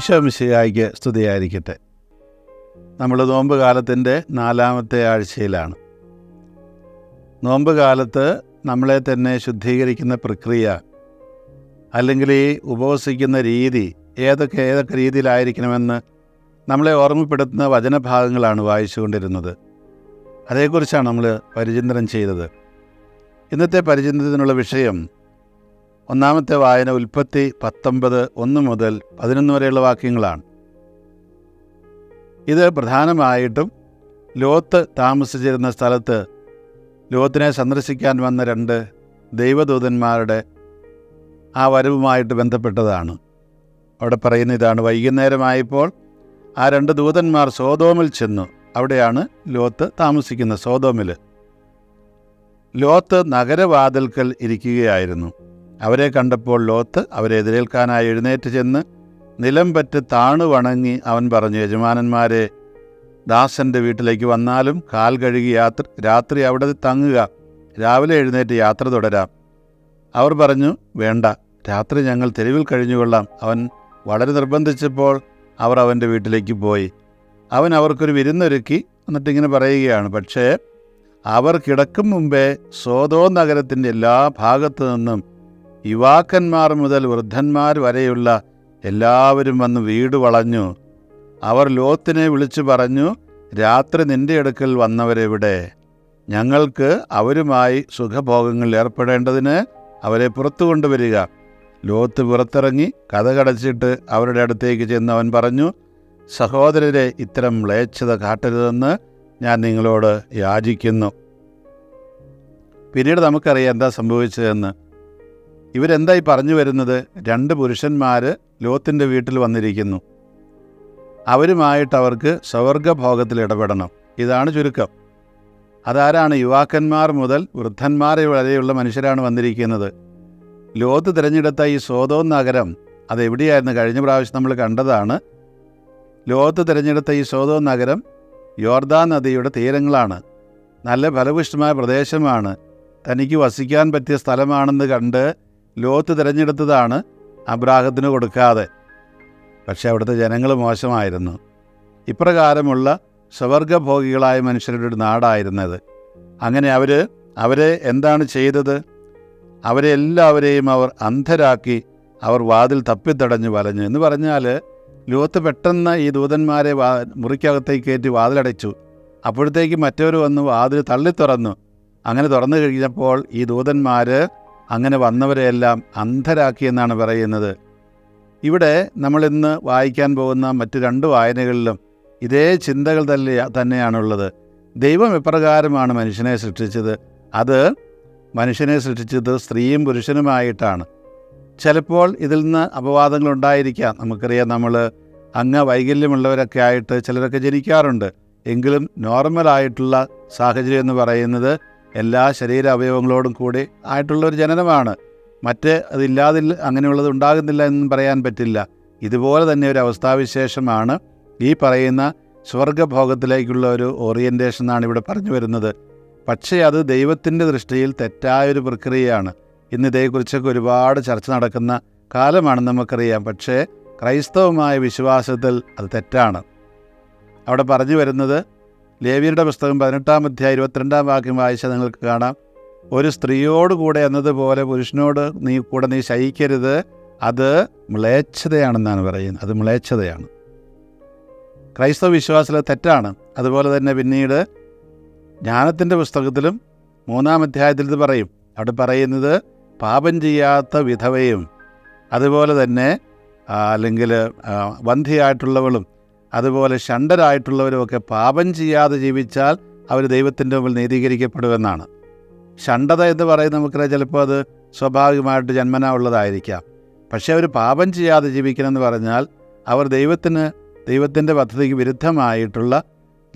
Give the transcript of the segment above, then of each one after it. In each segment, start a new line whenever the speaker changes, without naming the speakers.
ഈശോമിശിഹായിക്ക് സ്തുതിയായിരിക്കട്ടെ. നമ്മൾ നോമ്പ് കാലത്തിന്റെ നാലാമത്തെ ആഴ്ചയിലാണ്. നോമ്പ് കാലത്ത് നമ്മളെ തന്നെ ശുദ്ധീകരിക്കുന്ന പ്രക്രിയ അല്ലെങ്കിൽ ഈ ഉപവസിക്കുന്ന രീതി ഏതൊക്കെ ഏതൊക്കെ രീതിയിലായിരിക്കണമെന്ന് നമ്മളെ ഓർമ്മപ്പെടുത്തുന്ന വചനഭാഗങ്ങളാണ് വായിച്ചുകൊണ്ടിരുന്നത്. അതേക്കുറിച്ചാണ് നമ്മൾ പരിചിന്തനം ചെയ്തത്. ഇന്നത്തെ പരിചിന്തനത്തിനുള്ള വിഷയം ഒന്നാമത്തെ വായന ഉൽപ്പത്തി പത്തൊമ്പത് ഒന്ന് മുതൽ പതിനൊന്ന് വരെയുള്ള വാക്യങ്ങളാണ്. ഇത് പ്രധാനമായിട്ടും ലോത്ത് താമസിച്ചിരുന്ന സ്ഥലത്ത് ലോത്തിനെ സന്ദർശിക്കാൻ വന്ന രണ്ട് ദൈവദൂതന്മാരുടെ ആ വരവുമായിട്ട് ബന്ധപ്പെട്ടതാണ്. അവിടെ പറയുന്ന ഇതാണ് വൈകുന്നേരമായപ്പോൾ ആ രണ്ട് ദൂതന്മാർ സോതോമിൽ ചെന്നു. അവിടെയാണ് ലോത്ത് താമസിക്കുന്നത് സോതോമിൽ ലോത്ത് നഗരവാതിൽക്കൽ ഇരിക്കുകയായിരുന്നു. അവരെ കണ്ടപ്പോൾ ലോത്ത് അവരെ എതിരേൽക്കാനായി എഴുന്നേറ്റ് ചെന്ന് നിലം പറ്റ് താണു വണങ്ങി അവൻ പറഞ്ഞു യജമാനന്മാരെ ദാസന്റെ വീട്ടിലേക്ക് വന്നാലും കാൽ കഴുകി യാത്ര രാത്രി അവിടെ തങ്ങുക. രാവിലെ എഴുന്നേറ്റ് യാത്ര തുടരാം. അവർ പറഞ്ഞു വേണ്ട രാത്രി ഞങ്ങൾ തെരുവിൽ കഴിഞ്ഞുകൊള്ളാം. അവൻ വളരെ നിർബന്ധിച്ചപ്പോൾ അവർ അവന്റെ വീട്ടിലേക്ക് പോയി. അവൻ അവർക്കൊരു വിരുന്നൊരുക്കി എന്നിട്ടിങ്ങനെ പറയുകയാണ് പക്ഷേ അവർ കിടക്കും മുമ്പേ സോതോ നഗരത്തിന്റെ എല്ലാ ഭാഗത്തു നിന്നും യുവാക്കന്മാർ മുതൽ വൃദ്ധന്മാർ വരെയുള്ള എല്ലാവരും വന്ന് വീട് വളഞ്ഞു. അവർ ലോത്തിനെ വിളിച്ചു പറഞ്ഞു രാത്രി നിന്റെ അടുക്കൽ വന്നവരെവിടെ? ഞങ്ങൾക്ക് അവരുമായി സുഖഭോഗങ്ങളിൽ ഏർപ്പെടേണ്ടതിന് അവരെ പുറത്തു കൊണ്ടുവരിക. ലോത്ത് പുറത്തിറങ്ങി കഥകടച്ചിട്ട് അവരുടെ അടുത്തേക്ക് ചെന്ന് അവൻ പറഞ്ഞു സഹോദരരെ ഇത്തരം മ്ലേച്ഛത കാട്ടരുതെന്ന് ഞാൻ നിങ്ങളോട് യാചിക്കുന്നു. പിന്നീട് നമുക്കറിയാം എന്താ സംഭവിച്ചതെന്ന്. ഇവരെന്തായി പറഞ്ഞു വരുന്നത്? രണ്ട് പുരുഷന്മാർ ലോത്തിന്റെ വീട്ടിൽ വന്നിരിക്കുന്നു. അവരുമായിട്ട് അവർക്ക് സ്വർഗഭോഗത്തിൽ ഇടപെടണം. ഇതാണ് ചുരുക്കം. അതാരാണ് യുവാക്കന്മാർ മുതൽ വൃദ്ധന്മാരെ വരെയുള്ള മനുഷ്യരാണ് വന്നിരിക്കുന്നത്? ലോത്ത് തിരഞ്ഞെടുത്ത ഈ സോതോ നഗരം അതെവിടെയായിരുന്നു? കഴിഞ്ഞ പ്രാവശ്യം നമ്മൾ കണ്ടതാണ്. ലോത്ത് തിരഞ്ഞെടുത്ത ഈ സോതോ നഗരം യോർദാൻ നദിയുടെ തീരങ്ങളാണ്. നല്ല ഫലപുഷ്ടമായ പ്രദേശമാണ്. തനിക്ക് വസിക്കാൻ പറ്റിയ സ്ഥലമാണെന്ന് കണ്ട് ലോത്ത് തിരഞ്ഞെടുത്തതാണ് അബ്രാഹത്തിന് കൊടുക്കാതെ. പക്ഷെ അവിടുത്തെ ജനങ്ങൾ മോശമായിരുന്നു. ഇപ്രകാരമുള്ള സ്വവർഗഭോഗികളായ മനുഷ്യരുടെ ഒരു നാടായിരുന്നത്. അങ്ങനെ അവർ അവരെ എന്താണ് ചെയ്തത്? അവരെ എല്ലാവരെയും അവർ അന്ധരാക്കി അവർ വാതിൽ തപ്പിത്തടഞ്ഞു വലഞ്ഞു. എന്ന് പറഞ്ഞാൽ ലോത്ത് പെട്ടെന്ന് ഈ ദൂതന്മാരെ വാ മുറിക്കകത്തേക്ക് കയറ്റി വാതിലടച്ചു. അപ്പോഴത്തേക്ക് മറ്റവർ വന്ന് വാതിൽ തള്ളി തുറന്നു അങ്ങനെ തുറന്നു കഴിഞ്ഞപ്പോൾ ഈ ദൂതന്മാർ അങ്ങനെ വന്നവരെയെല്ലാം അന്ധരാക്കി എന്നാണ് പറയുന്നത്. ഇവിടെ നമ്മളിന്ന് വായിക്കാൻ പോകുന്ന മറ്റ് രണ്ട് വായനകളിലും ഇതേ ചിന്തകൾ തന്നെ തന്നെയാണുള്ളത്. ദൈവം എപ്രകാരമാണ് മനുഷ്യനെ സൃഷ്ടിച്ചത്? അത് മനുഷ്യനെ സൃഷ്ടിച്ചത് സ്ത്രീയും പുരുഷനുമായിട്ടാണ്. ചിലപ്പോൾ ഇതിൽ നിന്ന് അപവാദങ്ങൾ ഉണ്ടായിരിക്കാം. നമുക്കറിയാം നമ്മൾ അങ്ങ് വൈകല്യമുള്ളവരൊക്കെ ആയിട്ട് ചിലരൊക്കെ ജനിക്കാറുണ്ട്. എങ്കിലും നോർമലായിട്ടുള്ള സാഹചര്യം എന്ന് പറയുന്നത് എല്ലാ ശരീര അവയവങ്ങളോടും കൂടി ആയിട്ടുള്ള ഒരു ജനനമാണ്. മറ്റ് അതില്ലാതില്ല അങ്ങനെയുള്ളത് ഉണ്ടാകുന്നില്ല എന്നും പറയാൻ പറ്റില്ല. ഇതുപോലെ തന്നെ ഒരു അവസ്ഥാവിശേഷമാണ് ഈ പറയുന്ന സ്വർഗഭോഗത്തിലേക്കുള്ള ഒരു ഓറിയന്റേഷൻ എന്നാണ് ഇവിടെ പറഞ്ഞു വരുന്നത്. പക്ഷേ അത് ദൈവത്തിന്റെ ദൃഷ്ടിയിൽ തെറ്റായൊരു പ്രക്രിയയാണ്. ഇന്ന് ഇതേക്കുറിച്ചൊക്കെ ഒരുപാട് ചർച്ച നടക്കുന്ന കാലമാണെന്ന് നമുക്കറിയാം. പക്ഷേ ക്രൈസ്തവമായ വിശ്വാസത്തിൽ അത് തെറ്റാണ്. അവിടെ പറഞ്ഞു വരുന്നത് ലേവിയരുടെ പുസ്തകം പതിനെട്ടാം അധ്യായം ഇരുപത്തിരണ്ടാം വാക്യം വായിച്ചാൽ നിങ്ങൾക്ക് കാണാം. ഒരു സ്ത്രീയോട് കൂടെ എന്നതുപോലെ പുരുഷനോട് നീ കൂടെ നീ ശയിക്കരുത്. അത് മ്ലേച്ഛതയാണെന്നാണ് പറയുന്നത്. അത് മ്ലേച്ഛതയാണ്. ക്രൈസ്തവ വിശ്വാസത്തിൽ തെറ്റാണ്. അതുപോലെ തന്നെ പിന്നീട് ജ്ഞാനത്തിന്റെ പുസ്തകത്തിലും മൂന്നാം അധ്യായത്തിൽ ഇത് പറയും. അവിടെ പറയുന്നത് പാപം ചെയ്യാത്ത വിധവയും അതുപോലെ തന്നെ അല്ലെങ്കിൽ വന്ധിയായിട്ടുള്ളവളും അതുപോലെ ഷണ്ടരായിട്ടുള്ളവരുമൊക്കെ പാപം ചെയ്യാതെ ജീവിച്ചാൽ അവർ ദൈവത്തിന്റെ മുമ്പിൽ നീതീകരിക്കപ്പെടുമെന്നാണ്. ഷണ്ടത എന്ന് പറയുന്നത് നമുക്കറിയാം ചിലപ്പോൾ അത് സ്വാഭാവികമായിട്ട് ജന്മന ഉള്ളതായിരിക്കാം. പക്ഷേ അവർ പാപം ചെയ്യാതെ ജീവിക്കണമെന്ന് പറഞ്ഞാൽ അവർ ദൈവത്തിന് ദൈവത്തിന്റെ പദ്ധതിക്ക് വിരുദ്ധമായിട്ടുള്ള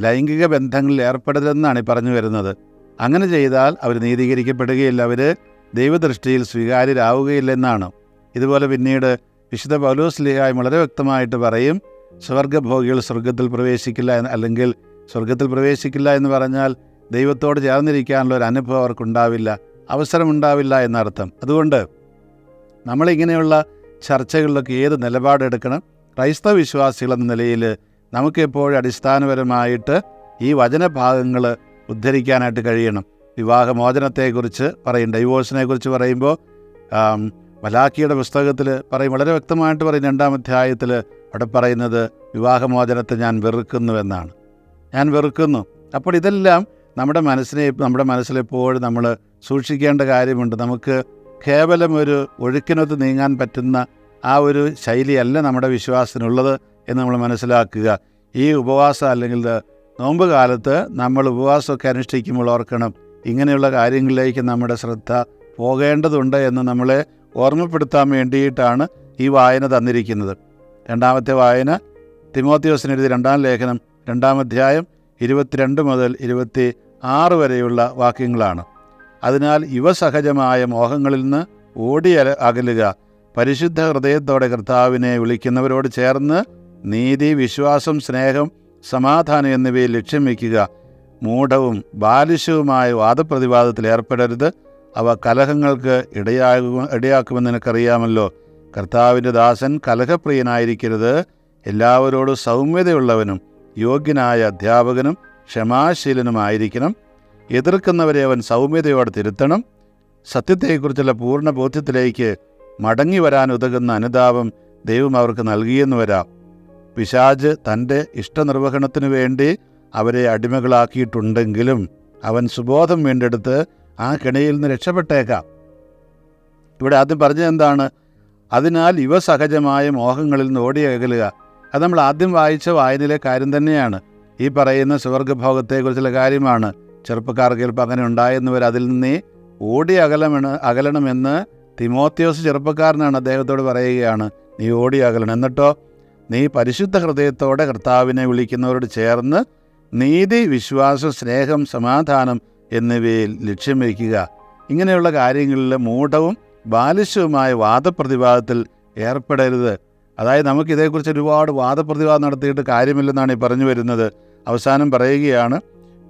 ലൈംഗിക ബന്ധങ്ങളിൽ ഏർപ്പെടരുതെന്നാണ് ഈ പറഞ്ഞു വരുന്നത്. അങ്ങനെ ചെയ്താൽ അവർ നീതീകരിക്കപ്പെടുകയില്ല അവർ ദൈവദൃഷ്ടിയിൽ സ്വീകാര്യരാവുകയില്ലെന്നാണ് ഇതുപോലെ പിന്നീട് വിശുദ്ധ പൗലോസ് ലിഹായും വളരെ വ്യക്തമായിട്ട് പറയും സ്വർഗഭോഗികൾ സ്വർഗത്തിൽ പ്രവേശിക്കില്ല അല്ലെങ്കിൽ സ്വർഗത്തിൽ പ്രവേശിക്കില്ല എന്ന് പറഞ്ഞാൽ ദൈവത്തോട് ചേർന്നിരിക്കാനുള്ള ഒരു അനുഭവം അവർക്കുണ്ടാവില്ല അവസരമുണ്ടാവില്ല എന്നർത്ഥം. അതുകൊണ്ട് നമ്മളിങ്ങനെയുള്ള ചർച്ചകളിലൊക്കെ ഏത് നിലപാടെടുക്കണം ക്രൈസ്തവ വിശ്വാസികൾ എന്ന നിലയിൽ നമുക്കെപ്പോഴും അടിസ്ഥാനപരമായിട്ട് ഈ വചനഭാഗങ്ങൾ ഉദ്ധരിക്കാനായിട്ട് കഴിയണം. വിവാഹമോചനത്തെക്കുറിച്ച് പറയും ഡൈവോഴ്സിനെക്കുറിച്ച് പറയുമ്പോൾ ആം, മലാക്കിയുടെ പുസ്തകത്തിൽ പറയും വളരെ വ്യക്തമായിട്ട് പറയും രണ്ടാം അധ്യായത്തിൽ അവിടെ പറയുന്നത് വിവാഹമോചനത്തെ ഞാൻ വെറുക്കുന്നുവെന്നാണ് ഞാൻ വെറുക്കുന്നു. അപ്പോൾ ഇതെല്ലാം നമ്മുടെ മനസ്സിനെ നമ്മുടെ മനസ്സിലെപ്പോഴും നമ്മൾ സൂക്ഷിക്കേണ്ട കാര്യമുണ്ട്. നമുക്ക് കേവലം ഒരു ഒഴുക്കിനൊത്ത് നീങ്ങാൻ പറ്റുന്ന ആ ഒരു ശൈലിയല്ല നമ്മുടെ വിശ്വാസത്തിനുള്ളത് എന്ന് നമ്മൾ മനസ്സിലാക്കുക. ഈ ഉപവാസം അല്ലെങ്കിൽ നോമ്പ് കാലത്ത് നമ്മൾ ഉപവാസമൊക്കെ അനുഷ്ഠിക്കുമ്പോൾ ഓർക്കണം ഇങ്ങനെയുള്ള കാര്യങ്ങളിലേക്ക് നമ്മുടെ ശ്രദ്ധ പോകേണ്ടതുണ്ട് എന്ന് നമ്മളെ ഓർമ്മപ്പെടുത്താൻ വേണ്ടിയിട്ടാണ് ഈ വായന തന്നിരിക്കുന്നത്. രണ്ടാമത്തെ വായന തിമോത്തിയോസിനെഴുതിയ രണ്ടാം ലേഖനം രണ്ടാം അധ്യായം ഇരുപത്തിരണ്ട് മുതൽ ഇരുപത്തി ആറ് വരെയുള്ള വാക്യങ്ങളാണ്. അതിനാൽ യുവസഹജമായ മോഹങ്ങളിൽ നിന്ന് ഓടി അകലുക. പരിശുദ്ധ ഹൃദയത്തോടെ കർത്താവിനെ വിളിക്കുന്നവരോട് ചേർന്ന് നീതി വിശ്വാസം സ്നേഹം സമാധാനം എന്നിവയിൽ ലക്ഷ്യം വയ്ക്കുക. മൂഢവും ബാലിശവുമായ വാദപ്രതിവാദത്തിൽ ഏർപ്പെടരുത്. അവ കലഹങ്ങൾക്ക് ഇടയാകുക ഇടയാക്കുമെന്ന് നിനക്കറിയാമല്ലോ. കർത്താവിന്റെ ദാസൻ കലഹപ്രിയനായിരിക്കരുത്. എല്ലാവരോടും സൗമ്യതയുള്ളവനും യോഗ്യനായ അധ്യാപകനും ക്ഷമാശീലനുമായിരിക്കണം. എതിർക്കുന്നവരെ അവൻ സൗമ്യതയോടെ തിരുത്തണം. സത്യത്തെക്കുറിച്ചുള്ള പൂർണ ബോധ്യത്തിലേക്ക് മടങ്ങി വരാൻ ഉതകുന്ന അനുതാപം ദൈവം അവർക്ക് നൽകിയെന്ന് വരാം. പിശാജ് തന്റെ ഇഷ്ടനിർവഹണത്തിനു വേണ്ടി അവരെ അടിമകളാക്കിയിട്ടുണ്ടെങ്കിലും അവൻ സുബോധം വീണ്ടെടുത്ത് ആ കിണയിൽ നിന്ന് രക്ഷപ്പെട്ടേക്കാം. ഇവിടെ ആദ്യം പറഞ്ഞത് എന്താണ്? അതിനാൽ ഇവ സഹജമായ മോഹങ്ങളിൽ നിന്ന് ഓടി അകലുക അത് നമ്മൾ ആദ്യം വായിച്ച വായനയിലെ കാര്യം തന്നെയാണ്. ഈ പറയുന്ന സ്വർഗഭോഗത്തെക്കുറിച്ചുള്ള കാര്യമാണ്. ചെറുപ്പക്കാർക്ക് ചിലപ്പോൾ അങ്ങനെ ഉണ്ടായെന്നവർ അതിൽ നിന്നേ ഓടി അകലമെന്ന് അകലണമെന്ന് തിമോത്യോസ് ചെറുപ്പക്കാരനാണ് അദ്ദേഹത്തോട് പറയുകയാണ്. നീ ഓടി അകലണം. എന്നിട്ടോ നീ പരിശുദ്ധ ഹൃദയത്തോടെ കർത്താവിനെ വിളിക്കുന്നവരോട് ചേർന്ന് നീതി വിശ്വാസം സ്നേഹം സമാധാനം എന്നിവയിൽ ലക്ഷ്യം വയ്ക്കുക. ഇങ്ങനെയുള്ള കാര്യങ്ങളിൽ മൂഢവും ബാലിശവുമായ വാദപ്രതിവാദത്തിൽ ഏർപ്പെടരുത്. അതായത് നമുക്കിതേക്കുറിച്ച് ഒരുപാട് വാദപ്രതിവാദം നടത്തിയിട്ട് കാര്യമില്ലെന്നാണ് ഈ പറഞ്ഞു വരുന്നത്. അവസാനം പറയുകയാണ്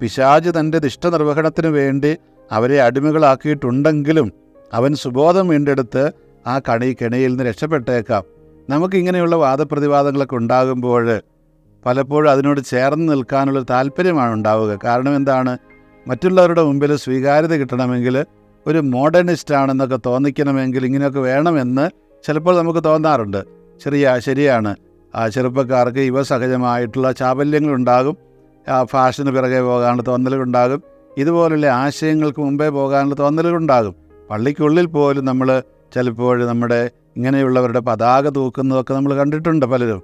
പിശാജ് തന്റെ ദിഷ്ടനിർവഹണത്തിന് വേണ്ടി അവരെ അടിമകളാക്കിയിട്ടുണ്ടെങ്കിലും അവൻ സുബോധം വീണ്ടെടുത്ത് ആ കണി കെണിയിൽ നിന്ന് രക്ഷപ്പെട്ടേക്കാം. നമുക്കിങ്ങനെയുള്ള വാദപ്രതിവാദങ്ങളൊക്കെ ഉണ്ടാകുമ്പോൾ പലപ്പോഴും അതിനോട് ചേർന്ന് നിൽക്കാനുള്ള താല്പര്യമാണ് ഉണ്ടാവുക. കാരണം എന്താണ്? മറ്റുള്ളവരുടെ മുമ്പിൽ സ്വീകാര്യത കിട്ടണമെങ്കിൽ ഒരു മോഡേണിസ്റ്റ് ആണെന്നൊക്കെ തോന്നിക്കണമെങ്കിൽ ഇങ്ങനെയൊക്കെ വേണമെന്ന് ചിലപ്പോൾ നമുക്ക് തോന്നാറുണ്ട്. ചെറിയ ശരിയാണ്. ചെറുപ്പക്കാർക്ക് ഇവ സഹജമായിട്ടുള്ള ആ ഫാഷന് പിറകെ പോകാനുള്ള തോന്നലുകളുണ്ടാകും. ഇതുപോലുള്ള ആശയങ്ങൾക്ക് മുമ്പേ പോകാനുള്ള തോന്നലുകളുണ്ടാകും. പള്ളിക്കുള്ളിൽ പോലും നമ്മൾ ചിലപ്പോൾ നമ്മുടെ ഇങ്ങനെയുള്ളവരുടെ പതാക തൂക്കുന്നതൊക്കെ നമ്മൾ കണ്ടിട്ടുണ്ട് പലരും.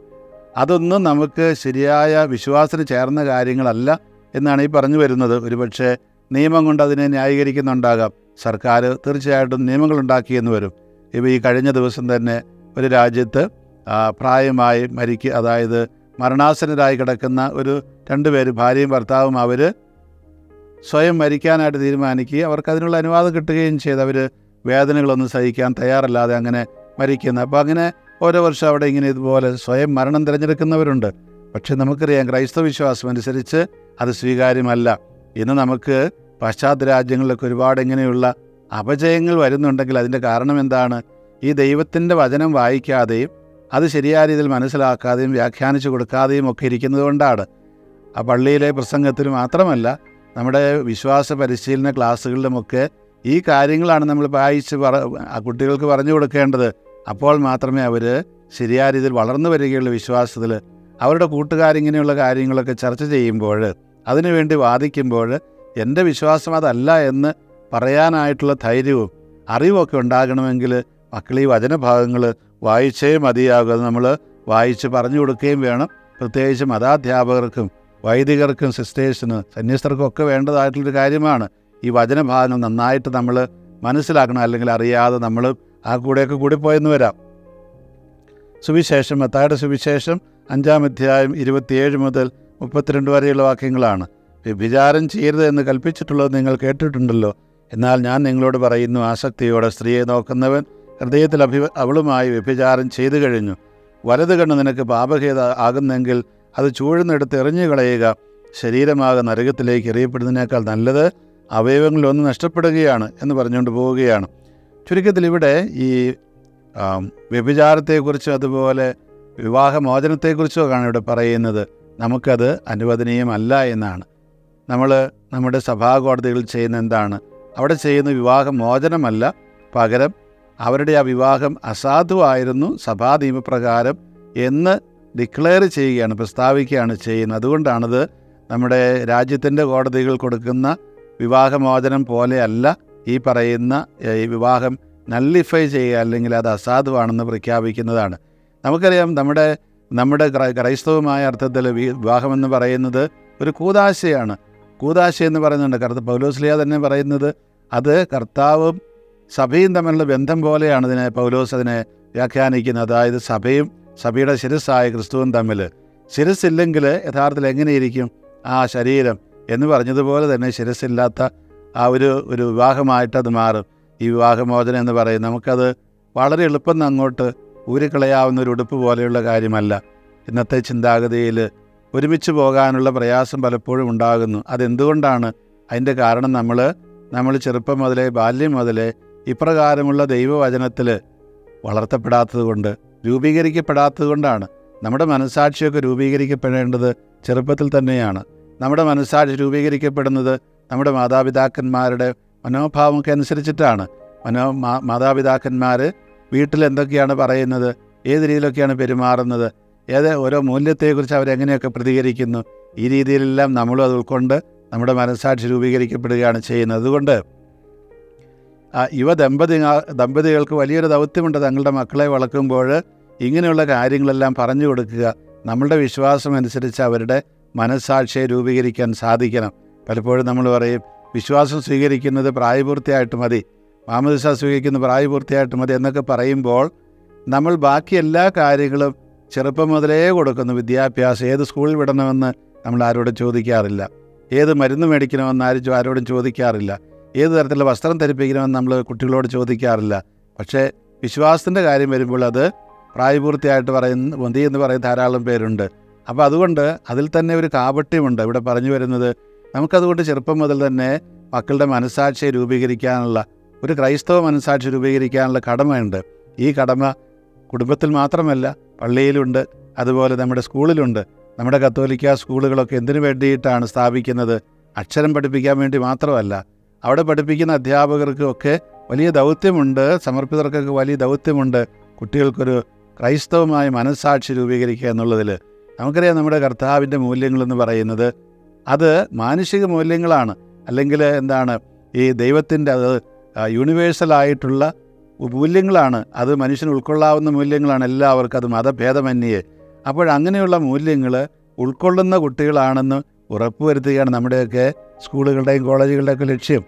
അതൊന്നും നമുക്ക് ശരിയായ വിശ്വാസത്തിന് ചേർന്ന കാര്യങ്ങളല്ല എന്നാണ് ഈ പറഞ്ഞു വരുന്നത്. ഒരുപക്ഷെ നിയമം കൊണ്ട് അതിനെ ന്യായീകരിക്കുന്നുണ്ടാകാം. സർക്കാർ തീർച്ചയായിട്ടും നിയമങ്ങൾ ഉണ്ടാക്കിയെന്ന് വരും. ഇപ്പോൾ ഈ കഴിഞ്ഞ ദിവസം തന്നെ ഒരു രാജ്യത്ത് പ്രായമായി മരിക്കുക അതായത് മരണാസനരായി കിടക്കുന്ന ഒരു രണ്ടുപേര് ഭാര്യയും ഭർത്താവും അവർ സ്വയം മരിക്കാനായിട്ട് തീരുമാനിക്കുകയും അവർക്ക് അതിനുള്ള അനുവാദം കിട്ടുകയും ചെയ്ത്. അവർ വേദനകളൊന്നും സഹിക്കാൻ തയ്യാറല്ലാതെ അങ്ങനെ മരിക്കുന്നത് അപ്പോൾ അങ്ങനെ ഓരോ വർഷം അവിടെ ഇങ്ങനെ ഇതുപോലെ സ്വയം മരണം തിരഞ്ഞെടുക്കുന്നവരുണ്ട്. പക്ഷേ നമുക്കറിയാം ക്രൈസ്തവ വിശ്വാസം അനുസരിച്ച് അത് സ്വീകാര്യമല്ല. ഇന്ന് നമുക്ക് പാശ്ചാത്യ രാജ്യങ്ങളിലൊക്കെ ഒരുപാട് ഇങ്ങനെയുള്ള അപജയങ്ങൾ വരുന്നുണ്ടെങ്കിൽ അതിന്റെ കാരണം എന്താണ്? ഈ ദൈവത്തിന്റെ വചനം വായിക്കാതെയും അത് ശരിയായ രീതിയിൽ മനസ്സിലാക്കാതെയും വ്യാഖ്യാനിച്ചു കൊടുക്കാതെയും ഒക്കെ ഇരിക്കുന്നത് കൊണ്ടാണ്. ആ പള്ളിയിലെ പ്രസംഗത്തിൽ മാത്രമല്ല നമ്മുടെ വിശ്വാസ പരിശീലന ക്ലാസ്സുകളിലുമൊക്കെ ഈ കാര്യങ്ങളാണ് നമ്മൾ വായിച്ച് പറ കുട്ടികൾക്ക് പറഞ്ഞു കൊടുക്കേണ്ടത്. അപ്പോൾ മാത്രമേ അവർ ശരിയായ രീതിയിൽ വളർന്നു വരികയുള്ളൂ വിശ്വാസത്തിൽ. അവരുടെ കൂട്ടുകാരിങ്ങനെയുള്ള കാര്യങ്ങളൊക്കെ ചർച്ച ചെയ്യുമ്പോൾ അതിനുവേണ്ടി വാദിക്കുമ്പോൾ എന്റെ വിശ്വാസം അതല്ല എന്ന് പറയാനായിട്ടുള്ള ധൈര്യവും അറിവുമൊക്കെ ഉണ്ടാകണമെങ്കിൽ മക്കൾ ഈ വചനഭാഗങ്ങൾ വായിച്ചേ മതിയാകും. നമ്മൾ വായിച്ച് പറഞ്ഞു കൊടുക്കുകയും വേണം. പ്രത്യേകിച്ച് മതാധ്യാപകർക്കും വൈദികർക്കും സിസ്റ്റേഴ്സിന് സന്യസ്തർക്കും ഒക്കെ വേണ്ടതായിട്ടുള്ളൊരു കാര്യമാണ് ഈ വചനഭാഗങ്ങൾ നന്നായിട്ട് നമ്മൾ മനസ്സിലാക്കണം. അല്ലെങ്കിൽ അറിയാതെ നമ്മൾ ആ കൂടെയൊക്കെ കൂടിപ്പോയെന്ന് വരാം. സുവിശേഷം മത്തായുടെ സുവിശേഷം അഞ്ചാം അധ്യായം ഇരുപത്തിയേഴ് മുതൽ മുപ്പത്തിരണ്ട് വരെയുള്ള വാക്യങ്ങളാണ്. വ്യഭിചാരം ചെയ്യരുത് എന്ന് കൽപ്പിച്ചിട്ടുള്ളത് നിങ്ങൾ കേട്ടിട്ടുണ്ടല്ലോ. എന്നാൽ ഞാൻ നിങ്ങളോട് പറയുന്നു ആസക്തിയോടെ സ്ത്രീയെ നോക്കുന്നവൻ ഹൃദയത്തിൽ അഭി അവളുമായി വ്യഭിചാരം ചെയ്തു കഴിഞ്ഞു. വലത് കണ്ണ് നിനക്ക് പാപഹേത ആകുന്നെങ്കിൽ അത് ചൂഴ്ന്നെടുത്ത് എറിഞ്ഞു കളയുക ശരീരമാകെ നരകത്തിലേക്ക് എറിയപ്പെടുന്നതിനേക്കാൾ നല്ലത് അവയവങ്ങളിലൊന്ന് നഷ്ടപ്പെടുകയാണ് എന്ന് പറഞ്ഞുകൊണ്ട് പോവുകയാണ്. ചുരുക്കത്തിൽ ഇവിടെ ഈ വ്യഭിചാരത്തെക്കുറിച്ചും അതുപോലെ വിവാഹമോചനത്തെക്കുറിച്ചോ ആണ് ഇവിടെ പറയുന്നത്. നമുക്കത് അനുവദനീയമല്ല എന്നാണ്. നമ്മൾ നമ്മുടെ സഭാകോടതികളിൽ ചെയ്യുന്ന എന്താണ്? അവിടെ ചെയ്യുന്ന വിവാഹം മോചനമല്ല. പകരം അവരുടെ ആ വിവാഹം അസാധുവായിരുന്നു സഭാ നിയമപ്രകാരം എന്ന് ഡിക്ലെയർ ചെയ്യുകയാണ് പ്രസ്താവിക്കുകയാണ് ചെയ്യുന്നത്. അതുകൊണ്ടാണത് നമ്മുടെ രാജ്യത്തിന്റെ കോടതികൾ കൊടുക്കുന്ന വിവാഹമോചനം പോലെയല്ല ഈ പറയുന്ന ഈ വിവാഹം നല്ലിഫൈ ചെയ്യുക അല്ലെങ്കിൽ അത് അസാധുവാണെന്ന് പ്രഖ്യാപിക്കുന്നതാണ്. നമുക്കറിയാം നമ്മുടെ നമ്മുടെ ക്രൈ- ക്രൈസ്തവമായ അർത്ഥത്തിൽ വിവാഹമെന്ന് പറയുന്നത് ഒരു കൂതാശയാണ്. കൂതാശ എന്ന് പറയുന്നുണ്ട്. കർത്ത പൗലോസ്ലിയ തന്നെ പറയുന്നത് അത് കർത്താവും സഭയും തമ്മിലുള്ള ബന്ധം പോലെയാണ് ഇതിനെ പൗലോസ് അതിനെ വ്യാഖ്യാനിക്കുന്നത്. അതായത് സഭയും സഭയുടെ ശിരസ്സായ ക്രിസ്തുവും തമ്മിൽ ശിരസ്സില്ലെങ്കിൽ യഥാർത്ഥത്തിൽ എങ്ങനെയിരിക്കും ആ ശരീരം എന്ന് പറഞ്ഞതുപോലെ തന്നെ ശിരസ്സില്ലാത്ത ആ ഒരു ഒരു വിവാഹമായിട്ട് അത് മാറും. ഈ വിവാഹമോചനം എന്ന് പറയും നമുക്കത് വളരെ എളുപ്പം അങ്ങോട്ട് ഊരിക്കളയാവുന്ന ഒരു ഉടുപ്പ് പോലെയുള്ള കാര്യമല്ല. ഇന്നത്തെ ചിന്താഗതിയിൽ ഒരുമിച്ച് പോകാനുള്ള പ്രയാസം പലപ്പോഴും ഉണ്ടാകുന്നു. അതെന്തുകൊണ്ടാണ്? അതിന്റെ കാരണം നമ്മൾ നമ്മൾ ചെറുപ്പം മുതലേ ബാല്യം മുതലേ ഇപ്രകാരമുള്ള ദൈവവചനത്തിൽ വളർത്തപ്പെടാത്തത് കൊണ്ട് രൂപീകരിക്കപ്പെടാത്തത് കൊണ്ടാണ്. നമ്മുടെ മനസാക്ഷിയൊക്കെ രൂപീകരിക്കപ്പെടേണ്ടത് ചെറുപ്പത്തിൽ തന്നെയാണ്. നമ്മുടെ മനസാക്ഷി രൂപീകരിക്കപ്പെടുന്നത് നമ്മുടെ മാതാപിതാക്കന്മാരുടെ മനോഭാവമൊക്കെ അനുസരിച്ചിട്ടാണ്. മനോ മാതാപിതാക്കന്മാർ വീട്ടിൽ എന്തൊക്കെയാണ് പറയുന്നത് ഏത് രീതിയിലൊക്കെയാണ് പെരുമാറുന്നത് ഏത് ഓരോ മൂല്യത്തെക്കുറിച്ച് അവരെങ്ങനെയൊക്കെ പ്രതികരിക്കുന്നു ഈ രീതിയിലെല്ലാം നമ്മളും അത് ഉൾക്കൊണ്ട് നമ്മുടെ മനസ്സാക്ഷി രൂപീകരിക്കപ്പെടുകയാണ് ചെയ്യുന്നത്. അതുകൊണ്ട് യുവ ദമ്പതി ദമ്പതികൾക്ക് വലിയൊരു ദൗത്യമുണ്ട് തങ്ങളുടെ മക്കളെ വളർക്കുമ്പോൾ ഇങ്ങനെയുള്ള കാര്യങ്ങളെല്ലാം പറഞ്ഞു കൊടുക്കുക നമ്മളുടെ വിശ്വാസം അനുസരിച്ച് അവരുടെ മനസ്സാക്ഷിയെ രൂപീകരിക്കാൻ സാധിക്കണം. പലപ്പോഴും നമ്മൾ പറയും വിശ്വാസം സ്വീകരിക്കുന്നത് പ്രായപൂർത്തിയായിട്ട് മതി മാമദിസ സ്വീകരിക്കുന്നത് പ്രായപൂർത്തിയായിട്ട് മതി എന്നൊക്കെ പറയുമ്പോൾ നമ്മൾ ബാക്കി എല്ലാ കാര്യങ്ങളും ചെറുപ്പം മുതലേ കൊടുക്കുന്നു വിദ്യാഭ്യാസം. ഏത് സ്കൂളിൽ വിടണമെന്ന് നമ്മൾ ആരോടും ചോദിക്കാറില്ല. ഏത് മരുന്ന് മേടിക്കണമെന്ന് ആരും ആരോടും ചോദിക്കാറില്ല. ഏത് തരത്തിലുള്ള വസ്ത്രം ധരിപ്പിക്കണമെന്ന് നമ്മൾ കുട്ടികളോട് ചോദിക്കാറില്ല. പക്ഷേ വിശ്വാസത്തിന്റെ കാര്യം വരുമ്പോൾ അത് പ്രായപൂർത്തിയായിട്ട് പറയുന്ന മതി എന്ന് പറയുന്ന ധാരാളം പേരുണ്ട്. അപ്പോൾ അതുകൊണ്ട് അതിൽ തന്നെ ഒരു കാപട്യമുണ്ട്. ഇവിടെ പറഞ്ഞു വരുന്നത് നമുക്കതുകൊണ്ട് ചെറുപ്പം മുതൽ തന്നെ മക്കളുടെ മനസാക്ഷിയെ രൂപീകരിക്കാനുള്ള ഒരു ക്രൈസ്തവ മനസാക്ഷി രൂപീകരിക്കാനുള്ള കടമയുണ്ട്. ഈ കടമ കുടുംബത്തിൽ മാത്രമല്ല പള്ളിയിലുണ്ട് അതുപോലെ നമ്മുടെ സ്കൂളിലുണ്ട്. നമ്മുടെ കത്തോലിക്ക സ്കൂളുകളൊക്കെ എന്തിനു വേണ്ടിയിട്ടാണ് സ്ഥാപിക്കുന്നത്? അക്ഷരം പഠിപ്പിക്കാൻ വേണ്ടി മാത്രമല്ല. അവിടെ പഠിപ്പിക്കുന്ന അധ്യാപകർക്കൊക്കെ വലിയ ദൗത്യമുണ്ട് സമർപ്പിതർക്കൊക്കെ വലിയ ദൗത്യമുണ്ട്. കുട്ടികൾക്കൊരു ക്രൈസ്തവമായ മനസ്സാക്ഷി രൂപീകരിക്കുക എന്നുള്ളതിൽ നമുക്കറിയാം നമ്മുടെ കർത്താവിന്റെ മൂല്യങ്ങളെന്ന് പറയുന്നത് അത് മാനുഷിക മൂല്യങ്ങളാണ്. അല്ലെങ്കിൽ എന്താണ് ഈ ദൈവത്തിന്റെ അത് യൂണിവേഴ്സലായിട്ടുള്ള മൂല്യങ്ങളാണ്. അത് മനുഷ്യന് ഉൾക്കൊള്ളാവുന്ന മൂല്യങ്ങളാണ്. എല്ലാവർക്കും അത് മതഭേദമന്യേ. അപ്പോഴങ്ങനെയുള്ള മൂല്യങ്ങൾ ഉൾക്കൊള്ളുന്ന കുട്ടികളാണെന്ന് ഉറപ്പുവരുത്തുകയാണ് നമ്മുടെയൊക്കെ സ്കൂളുകളുടെയും കോളേജുകളുടെയൊക്കെ ലക്ഷ്യം.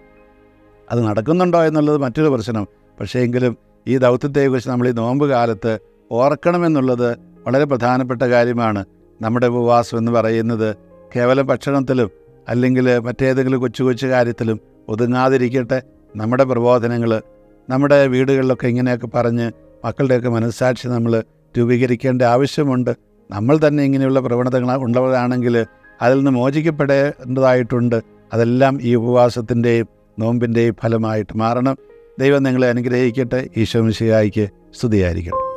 അത് നടക്കുന്നുണ്ടോ എന്നുള്ളത് മറ്റൊരു പ്രശ്നം. പക്ഷേ എങ്കിലും ഈ ദൗത്യത്തെക്കുറിച്ച് നമ്മൾ ഈ നോമ്പ് കാലത്ത് ഓർക്കണമെന്നുള്ളത് വളരെ പ്രധാനപ്പെട്ട കാര്യമാണ്. നമ്മുടെ ഉപവാസം എന്ന് പറയുന്നത് കേവലം ഭക്ഷണത്തിലും അല്ലെങ്കിൽ മറ്റേതെങ്കിലും കൊച്ചു കൊച്ചു കാര്യത്തിലും ഒതുങ്ങാതിരിക്കട്ടെ. നമ്മുടെ പ്രബോധനങ്ങൾ നമ്മുടെ വീടുകളിലൊക്കെ ഇങ്ങനെയൊക്കെ പറഞ്ഞ് മക്കളുടെയൊക്കെ മനസ്സാക്ഷി നമ്മൾ രൂപീകരിക്കേണ്ട ആവശ്യമുണ്ട്. നമ്മൾ തന്നെ ഇങ്ങനെയുള്ള പ്രവണതകൾ ഉള്ളവരാണെങ്കിൽ അതിൽ നിന്ന് മോചിക്കപ്പെടേണ്ടതായിട്ടുണ്ട്. അതെല്ലാം ഈ ഉപവാസത്തിന്റെയും നോമ്പിന്റെയും ഫലമായിട്ട് മാറണം. ദൈവം നിങ്ങളെ അനുഗ്രഹിക്കട്ടെ. ഈശോ മിശിഹായിക്ക് സ്തുതിയായിരിക്കട്ടെ.